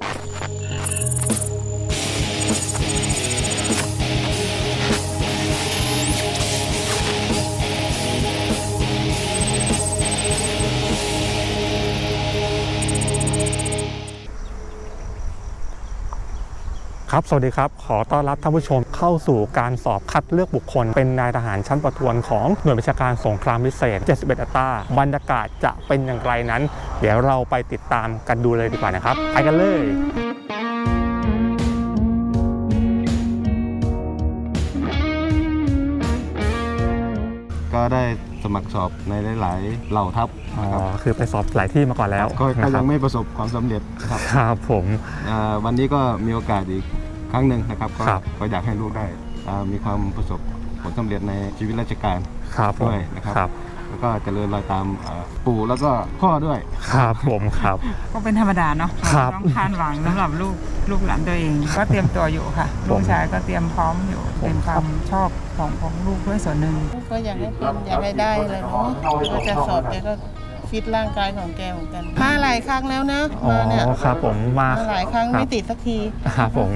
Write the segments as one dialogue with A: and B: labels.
A: Thank you. ครับ สวัสดีครับ ขอต้อนรับท่านผู้ชมเข้าสู่การสอบคัดเลือกบุคคล เป็นนายทหารชั้นประทวนของหน่วยบัญชาการสงครามพิเศษ 71 อัตราบรรยากาศจะเป็นอย่างไรนั้น เดี๋ยวเราไปติดตามกันดูเลยดีกว่านะครับ ไปกันเลย
B: ก็ได้สมัครสอบในหลาย ๆ เหล่าทัพ
A: อ๋อ
B: นะครับ
A: คือไปสอบหลายที่มาก่อนแล้ว
B: ก็ก็
A: นะค
B: ยั
A: รับ
B: งไม่ประสบความสำเร็จนะครับ
A: ครับผม
B: อ่าวันนี้ก็มีโอกาสอีก ครั้งหนึ่งนะครับก็
A: ครับ
B: ก็อยากให้ลูกได้อ่ามีความประสบผลสำเร็จในชีวิตราชการ
A: ครับผม
B: ด้วยนะครับ
A: ครับ
B: แล้วก็เจริญรอยตามอ่าปู่แล้วก็พ่อด้วย
A: ครับผมครับ
C: ก็เป็นธรรมดาเนาะ
A: ครับ
C: ต้องคาดหวังสำหรับลูกลูกหลานตัวเอง ก็เตรียมตัวอยู่ค่ะ
A: ผม
C: ลูกชายก็เตรียมพร้อมอยู่
A: ผม
C: เป็นความชอบของของลูกด้วยส่วนหนึ่ง
D: ก็อยากให้เป็นอยากให้ได้เลยเนาะก็จะสอบแกก็ ฟิตร่างกายของแกเหมือนกัน มาหลายครั้งแล้วนะ
A: อ๋อ
D: มาเนี่ย
A: ครับผมมา
D: มาหลายครั้ง
A: ค
D: ไม่
A: บ
D: ติดสักที
A: ครับผม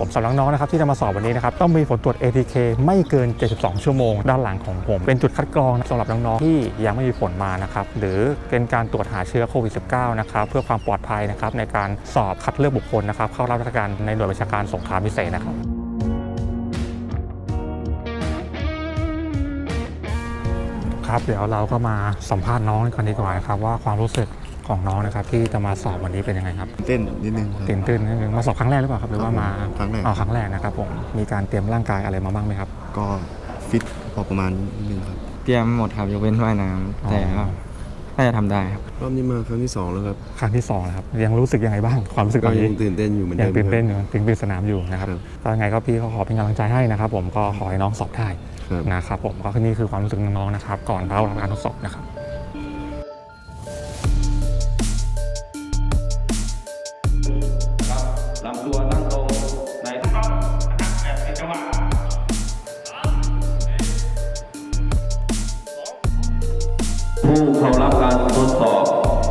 A: ผมสำหรับน้องๆนะครับที่จะมาสอบวันนี้นะครับต้องมีผลตรวจ ATK ไม่เกิน 72 ชั่วโมง ด้านหลังของผม เป็นจุดคัดกรองสำหรับน้องๆที่ยังไม่มีผลมานะครับหรือเป็นการตรวจหาเชื้อโควิด -19 นะครับเพื่อความปลอดภัยนะครับในการสอบคัดเลือกบุคคลนะครับเข้ารับราชการในหน่วยบัญชาการสงครามพิเศษนะครับครับเดี๋ยวเราก็มาสัมภาษณ์น้องกันดีกว่านะครับว่าความรู้สึก ของน้องนะครับที่จะมาสอบวันนี้เป็นยังไงครับ
B: เต้นนิดนึงครับ
A: ตื่นเต้นนิดนึงมาสอบครั้งแรกหรือเปล่าครับหรือว่ามา
B: ครั้งแรก
A: อ๋อครั้งแรกนะครับผมมีการเตรียมร่างกายอะไรมาบ้างไหมครับ
B: ก็ฟิตพอประมาณนิดนึงครับ
E: เตรียมหมดครับยกเว้นว่ายน้
A: อ๋อำ
E: แต่ก็น่าจะทำได้ครับ
F: รอบนี้มาครั้งที่สองแล้วครับ
A: ครั้งที่สองแล้วครับยังรู้สึกยังไงบ้างความรู้สึกต
F: ก็
A: อน
F: ยั
A: นี้
F: งตื่นเต้นอยู่เหมือน
A: ยั
F: เดิ
A: ง
F: ม
A: ตื่นเต้นอ
F: ครับ
A: ยู่ถึงปีสนามอยู่นะครับ
F: ครับ
A: ก็ยังไงก็พี่เขาขอเป็นกำลังใจให้นะครับ ผมก็ขอให้น้องสอบได้
F: ครับ
A: นะครับผมก็นี่คือความรู้สึกน้องๆนะครับ ก่อนเข้ารับการทดสอบนะครับ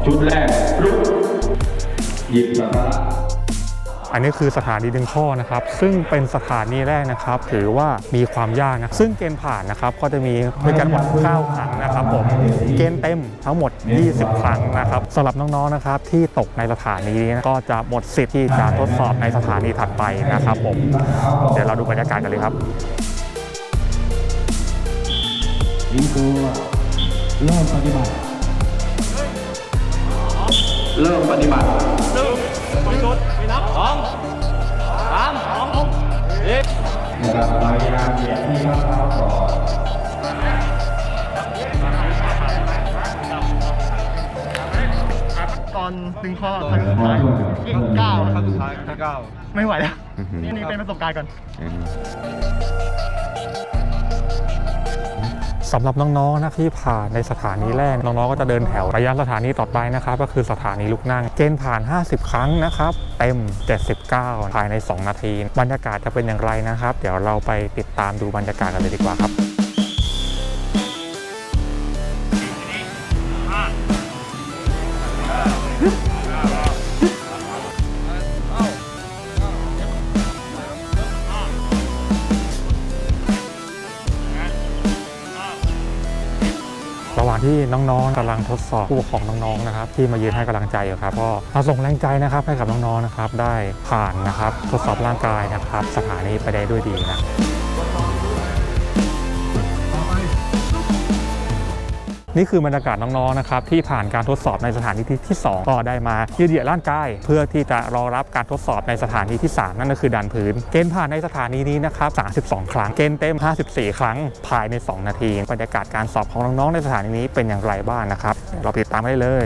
G: ชุดแรกรุกหยิบสาระ
A: อันนี้คือสถานีดึงข้อนะครับ ซึ่งเป็นสถานีแรกนะครับ ถือว่ามีความยากนะ ซึ่งเกณฑ์ผ่านนะครับ ก็จะมีเป็นการวัด9ครั้งนะครับผม เกณฑ์เต็มทั้งหมด 20 ครั้งนะครับสำหรับน้องๆนะครับ ที่ตกในสถานีนี้ก็จะหมดสิทธิ์ที่จะทดสอบในสถานีถัดไปนะครับผม เดี๋ยวเราดูบรรยากาศกันเลยครับ
G: ยิงตัวเริ่มปฏิบัติ เริ่มปฏิบัตินะครับพยายามเหยียดที่ข้อเท้าก่อน
H: ตอนดึงข้อครั้งสุดท้ายที่เก้าครั้งสุดท้ายครั้งเก้าไม่ไหวแล้วนี่นี่เป็นประสบการณ์ก่อน
A: สำหรับน้องๆนะที่ผ่านในสถานีแรกน้องๆก็จะเดินแถวระยะสถานีต่อไปนะครับ ก็คือสถานีลูกนั่งเกณฑ์ผ่าน 50 ครั้งนะครับ เต็ม 79 ภายใน 2 นาที บรรยากาศจะเป็นอย่างไรนะครับ เดี๋ยวเราไปติดตามดูบรรยากาศกันเลยดีกว่าครับร ที่น้องๆกำลังทดสอบผู้ปกครองน้องๆนะครับที่มายืนให้กำลังใจอยู่ครับก็มาส่งแรงใจนะครับให้กับน้องๆนะครับได้ผ่านนะครับทดสอบร่างกายนะครับสถานีไปได้ด้วยดีนะ นี่คือบรรยากาศน้องๆนะครับที่ผ่านการทดสอบในสถานีที่ที่ 2 ก็ได้มายืดเหยียดร่างกายเพื่อที่จะรอรับการทดสอบในสถานีที่ 3 นั่นก็คือดันพื้น เกณฑ์ผ่านในสถานีนี้นะครับ 32 ครั้ง เกณฑ์เต็ม 54 ครั้งภายใน 2 นาที บรรยากาศการสอบของน้องๆในสถานีนี้เป็นอย่างไรบ้างนะครับ เราติดตามได้เลย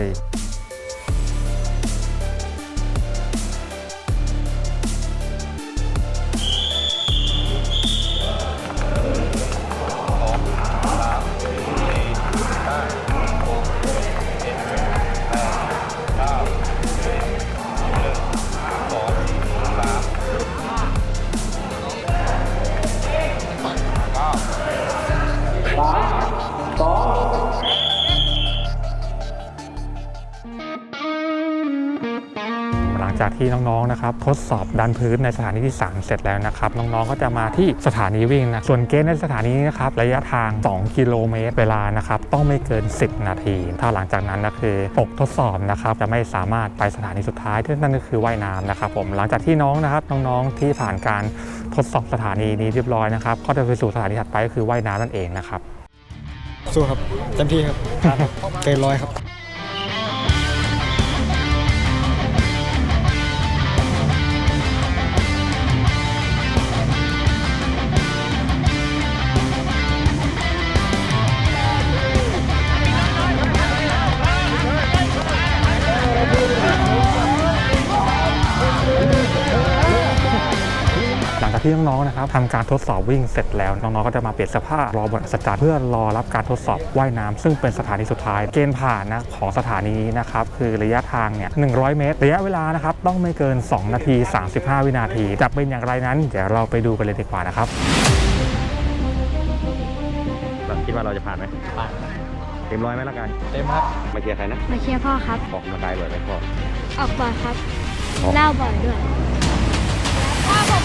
A: ที่น้องๆนะครับทดสอบดันพื้นในสถานีที่ 3 เสร็จแล้วนะครับน้องๆก็จะมาที่สถานีวิ่งนะส่วนเกณฑ์ในสถานีนะครับระยะทาง 2 กิโลเมตร เวลานะครับต้องไม่เกิน 10 นาที ถ้าหลังจากนั้นนะคือตกทดสอบนะครับจะไม่สามารถไปสถานีสุดท้ายที่นั่นก็คือว่ายน้ำนะครับผมหลังจากที่น้องนะครับน้องๆที่ผ่านการทดสอบสถานีนี้เรียบร้อยนะครับก็จะไปสู่สถานีถัดไปก็คือว่ายน้ำนั่นเองนะครับ
F: สู้ครับเต็มที่ครับเกินร้อยครับ
A: ที่น้องๆนะครับทำการทดสอบวิ่งเสร็จแล้ว น้องๆก็จะมาเปลี่ยนเสื้อผ้ารอบนอัศจรรย์เพื่อรอรับการทดสอบว่ายน้ำซึ่งเป็นสถานีสุดท้ายเกณฑ์ผ่านนะของสถานีนี้นะครับคือระยะทางเนี่ย100 เมตร ระยะเวลานะครับต้องไม่เกิน 2 นาที 35 วินาที จะเป็นอย่างไรนั้น เดี๋ยวเราไปดูกันเลยดีกว่านะครับ
B: คิดว่าเราจะผ่านไหมผ่านเต็มร้อยไหมละกัน
F: เต็มครับ
B: มาเชียร์ใครนะ
I: มาเชียร์พ่อครับ
B: ออกกำลังกายบ่อยไหมพ่อ
I: ออกบ่อยครับเล่าบ่อยด้วยพ่อผม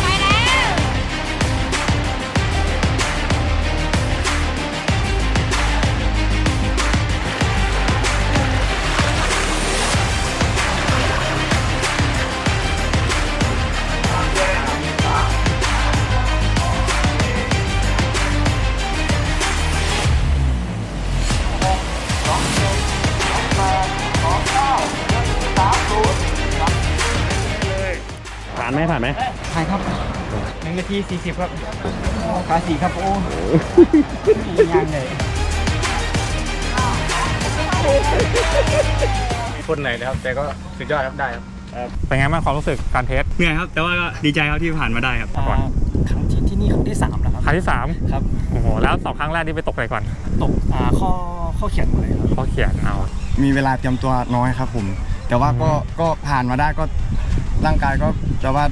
I: า
B: นไหมผ่านไหม
F: ถ่ายครับหนึ่งนาทีสี่สิบครับขาสี่ครับ โอ้ยางเลย
H: คนไหนนะครับ แต่ก็สุดยอดครับได้ครับ
A: เป็นไงบ้างความรู้สึกการเทส
F: เหนื่อยครับ แต่ว่าก็ดีใจครับที่ผ่านมาได้ครับ
A: ก่อน
F: ครั้งที่ที่นี่ครั้งที่สามแล้วครับ
A: ครั้งที่3
F: ครับ
A: โอ้โหแล้วสองครั้งแรกนี่ไปตกไหนก่อน
F: ตกอ่าข้อข้อเขียนหมดเลยครับ
A: เขาเขียนเอา
J: มีเวลาเตรียมตัวน้อยครับผม แต่ว่าก็ก็ผ่านมาได้ก็ ร่างกายก็จะว่า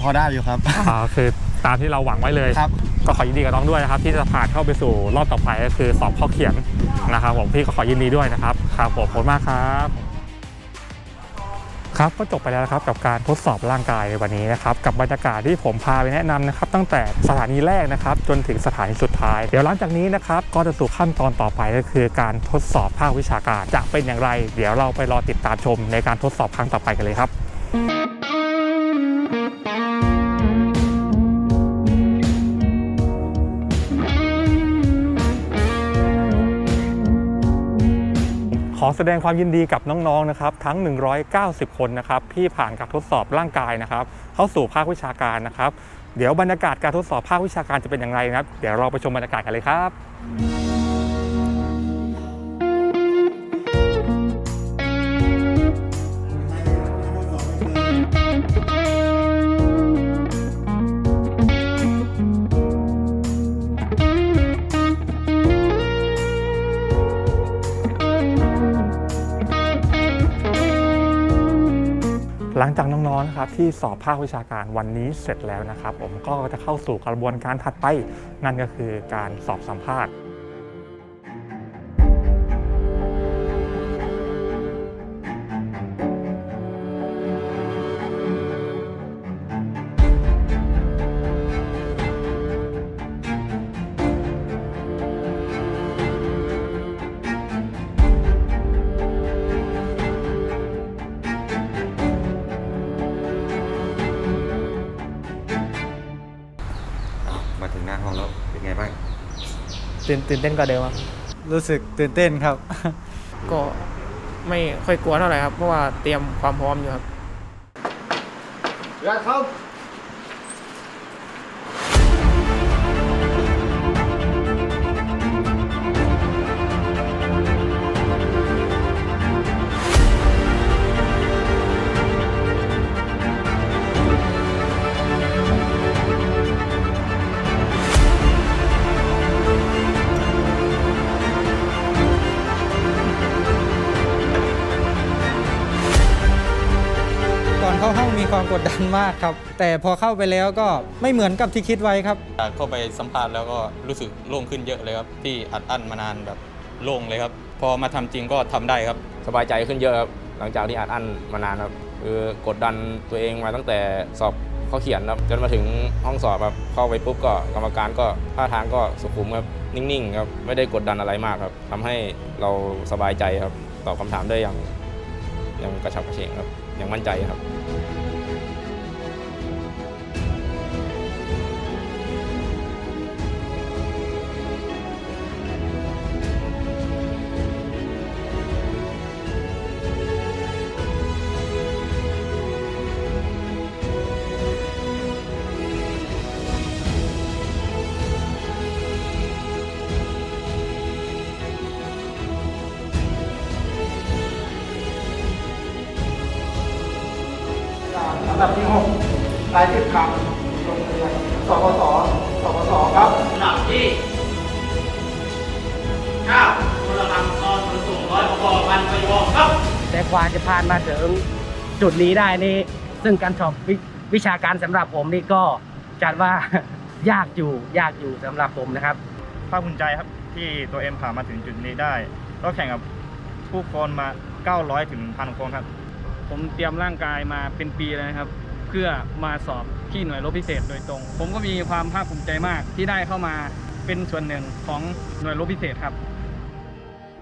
J: พอได้อยู่ครับ
A: อ่าคือตามที่เราหวังไว้เลย
J: ครับ
A: ก็ขอยินดีกับน้องด้วยนะครับ ที่จะผ่านเข้าไปสู่รอบต่อไปก็คือสอบข้อเขียนนะครับผมพี่ก็ขอยินดีด้วยนะครับครับผมขอบคุณมากครับ ครับก็จบไปแล้วนะครับกับการทดสอบร่างกายในวันนี้นะครับกับบรรยากาศที่ผมพาไปแนะนำนะครับ ตั้งแต่สถานีแรกนะครับ จนถึงสถานีสุดท้าย เดี๋ยวหลังจากนี้นะครับก็จะสู่ขั้นตอนต่อไปก็คือ การทดสอบภาควิชาการจะเป็นอย่างไร เดี๋ยวเราไปรอติดตามชมในการทดสอบครั้งต่อไปกันเลยครับ ขอแสดงความยินดีกับน้องๆนะครับทั้ง 190 คนนะครับที่ผ่านการทดสอบร่างกายนะครับ เข้าสู่ภาควิชาการนะครับ เดี๋ยวบรรยากาศการทดสอบภาควิชาการจะเป็นอย่างไรนะครับ เดี๋ยวเราไปชมบรรยากาศกันเลยครับ หลังจากน้องๆนะครับที่สอบภาควิชาการวันนี้เสร็จแล้วนะครับ ผมก็จะเข้าสู่กระบวนการถัดไป นั่นก็คือการสอบสัมภาษณ์
H: ตื่นตื่นเต้นกว่าเดิมครับ
F: รู้สึกตื่นเต้นครับ
H: ก็ไม่ค่อยกลัวเท่าไหร่ครับ เพราะว่าเตรียมความพร้อมอยู่ครับ
F: ก่อน เข้าห้องมีความกดดันมากครับ แต่พอเข้าไปแล้วก็ไม่เหมือนกับที่คิดไว้ครับ
E: เข้าไปสัมภาษณ์แล้วก็รู้สึกโล่งขึ้นเยอะเลยครับ ที่อัดอั้นมานานแบบโล่งเลยครับ พอมาทำจริงก็ทำได้ครับ
K: สบายใจขึ้นเยอะครับหลังจากที่อัดอั้นมานานครับ
E: คือกดดันตัวเองมาตั้งแต่สอบข้อเขียนครับจนมาถึงห้องสอบครับเข้าไปปุ๊บก็กรรมการก็ท่าทางก็สุขุมครับนิ่งๆครับไม่ได้กดดันอะไรมากครับทำให้เราสบายใจครับตอบคำถามได้อย่างอย่างกระฉับกระเฉงครับ อย่างมั่นใจครับ
H: ดับที่6รายชื่อคำโรงเรียนสปสสปสครับ
F: อันดับที่9พลกรรมตอนขนส่งร้อยปกพันประโยคครับ แต่กว่าจะผ่านมาถึงจุดนี้ได้นี่ ซึ่งการสอบวิวิชาการสำหรับผมนี่ก็จัดว่ายากอยู่ยากอยู่สำหรับผมนะครับ
H: ภาคภูมิใจครับที่ตัวเอ็มผ่านมาถึงจุดนี้ได้ ก็แข่งกับผู้คนมา 900 ถึงพันคนครับ
F: ผมเตรียมร่างกายมาเป็นปีเลยนะครับ เพื่อมาสอบที่หน่วยรบพิเศษโดยตรง ผมก็มีความภาคภูมิใจมากที่ได้เข้ามาเป็นส่วนหนึ่งของหน่วยรบพิเศษครับ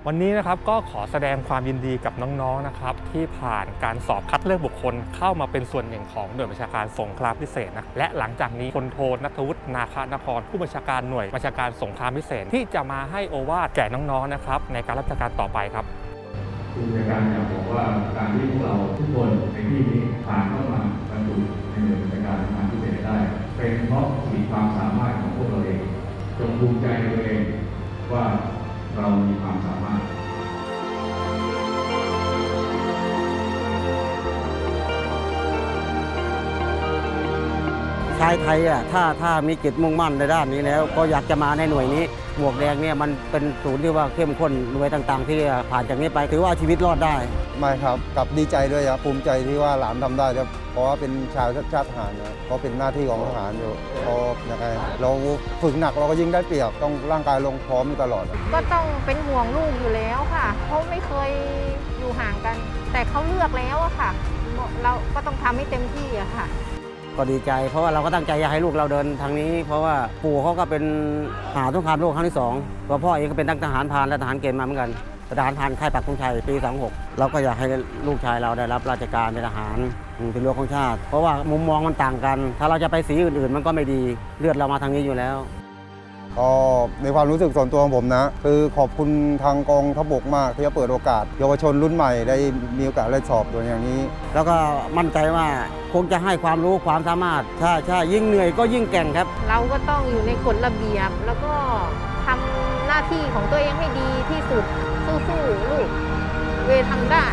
A: วันนี้นะครับก็ขอแสดงความยินดีกับน้องๆนะครับ ที่ผ่านการสอบคัดเลือกบุคคล เข้ามาเป็นส่วนหนึ่งของหน่วยบัญชาการสงครามพิเศษนะและหลังจากนี้พลโทนัทวุฒินาคานคร ผู้บัญชาการหน่วยบัญชาการสงครามพิเศษ ที่จะมาให้โอวาทแก่น้องๆนะครับในการรับราชการต่อไปครับ
G: ผู้จัดการอยากบอกว่าการที่พวกเราทุกคนในที่นี้ผ่านเข้ามาบรรจุในหน่วยราชการทางพิเศษได้ เป็นเพราะขีดความสามารถของพวกเราเอง จงภูมิใจในตัวเองว่าเรามีความสามารถ
K: ชายไทยอะถ้าถ้ามีจิตมุ่งมั่นในด้านนี้แล้ว ก็อยากจะมาในหน่วยนี้ หมวกแดงเนี่ยมันเป็นศูนย์ที่ว่าเข้มข้นหน่วยต่างๆ ที่ผ่านจากนี้ไปถือว่าชีวิตรอดได้
B: ไม่ครับกับดีใจด้วยครับภูมิใจที่ว่าหลานทำได้ครับเพราะว่าเป็นชาวชาติทหารนะก็เป็นหน้าที่ของทหารอยู่ก็ยังไงเราฝึกหนักเราก็ยิ่งได้เปรียบต้องร่างกายลงพร้อมอยู่ตลอด
I: ก็ต้องเป็นห่วงลูกอยู่แล้วค่ะเขาไม่เคยอยู่ห่างกัน แต่เขาเลือกแล้วอะค่ะ เราก็ต้องทำให้เต็มที่อะค่ะ
K: ก็ดีใจ เพราะว่าเราก็ตั้งใจอยากให้ลูกเราเดินทางนี้ เพราะว่าปู่เขาก็เป็นทหารสงครามโลกครั้งที่สองตัวพ่อเองก็เป็นทั้งทหารพรานและทหารเกณฑ์มาเหมือนกันทหารพรานค่ายปักธงชัยปี 26 เราก็อยากให้ลูกชายเราได้รับราชการเป็นทหารเป็นรั้วของชาติ เพราะว่ามุมมองมันต่างกัน ถ้าเราจะไปสีอื่นๆ มันก็ไม่ดีเลือดเรามาทางนี้อยู่แล้ว
B: ก็ในความรู้สึกส่วนตัวของผมนะ คือขอบคุณทางกองทบกมากที่จะเปิดโอกาส เยาวชนรุ่นใหม่ได้มีโอกาสได้สอบตัวอย่างนี้
K: แล้วก็มั่นใจว่าคงจะให้ความรู้ความสามารถใช่ใช่ยิ่งเหนื่อยก็ยิ่งแก่งครับ
I: เราก็ต้องอยู่ในกฎระเบียบ แล้วก็ทำหน้าที่ของตัวเองให้ดีที่สุดสู้ๆลูกเวทำได้